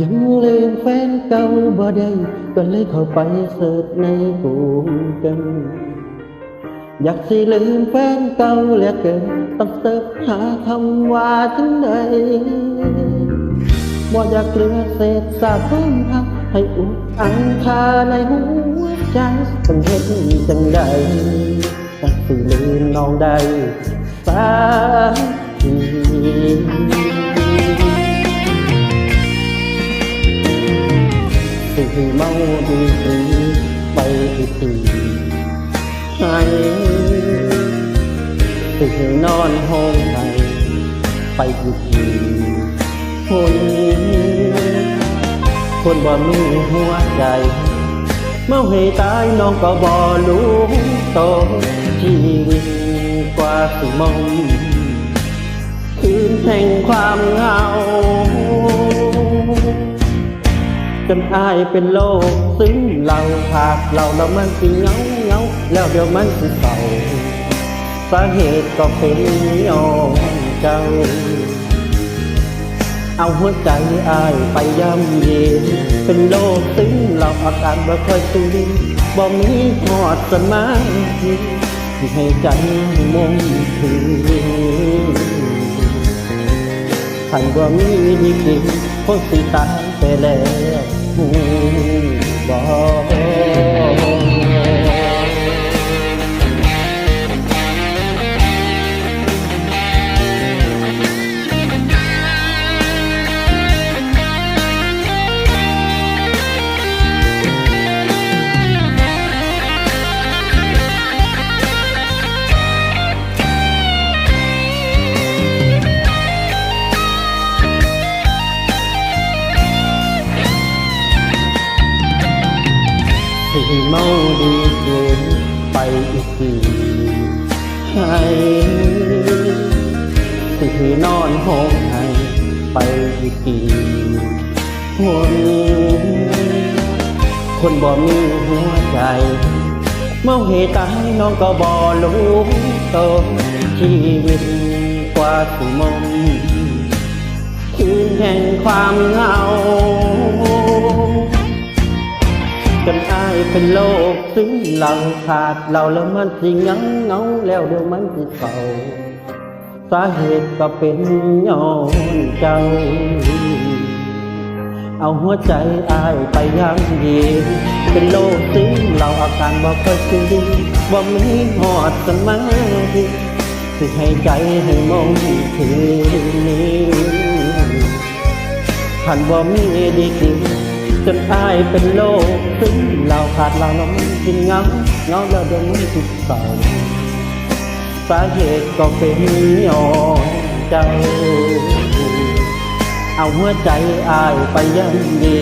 ยังลืมแฟนเก่าบ่ได้ก็เลยเข้าไปเสิร์ชในกูเกิลอยากสิลืมแฟนเก่าเหลือเกินต้องเสิร์ชหาคำว่าจังใดบ่อยากเหลือเศษซากความรักให้อุดอังคาในหัวใจต้องเฮ็ดจังใดต้องสิลืมน้องได้สัก ทีสิเมาดีกรีไปทุกทีให้สินอนห้องไหนไปทุกทีคนคนบ่มีหัวใจ เมาให้ตายน้องก็บ่รู้โตชีวิตกว่าสิมอง แห่งความเหงา จนอายเป็นโลกซึ้งเราขาดเราแล้วมันสิเหงาเหงาแล้วเดี๋ยวมันสิเศร้าสาเหตุก็เป็นย้อนเจ้า เอาหัวใจอายไปย่ำเย็น เป็นโลกซึ้งเราอาการบ่ค่อยสูดีบ่มีหอดสมาธิที่ให้ใจมงถึง ท่านบ่มีดีกินคงสิตายไปแล้วบ่ เมาดีเกินไปอีกทีให้ที่นอนห้องให้ไปอีกทีคนคนบ่มีหัวใจ เมาเหตุตายน้องก็บ่รู้โตชีวิตกว่าสิมอคืนแห่งความเหงา เป็นโลกซึ้งเราขาดเราแล้วมันสิเหงาเงาแล้วเดี๋ยวมันสิเศร้าสาเหตุก็เป็นย้อนเจ้า เอาหัวใจอายไปย่ำยีเป็นโลกซึ้งเราอาการบ่ค่อยสุดีบ่มีหอดสมาธิสิให้ใจให้มองถึงนี้ผ่านบ่มีดีกินจนอายเป็นโลกถึง เราขาดเราล้วมันกินเงาเงาแล้วเดี๋ยวมันติดเศร้าสาเหตุก็เป็นย้อนเจ้า เอาหัวใจอายไปย่ำดี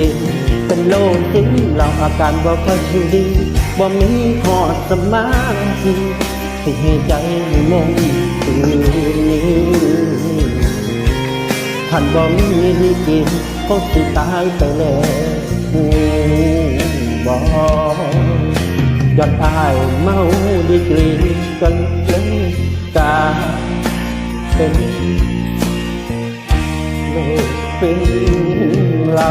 เป็นโลกถึงเราอาการบ่ค่อยดีบ่มีหอดสมาธิสิให้ใจมองถึงนี้ท่านบ่มีกินคงสิตายไปแล้ว บอยอดอายเมาดีกรีกันเล่นกาเป็นโลกเป็นเรา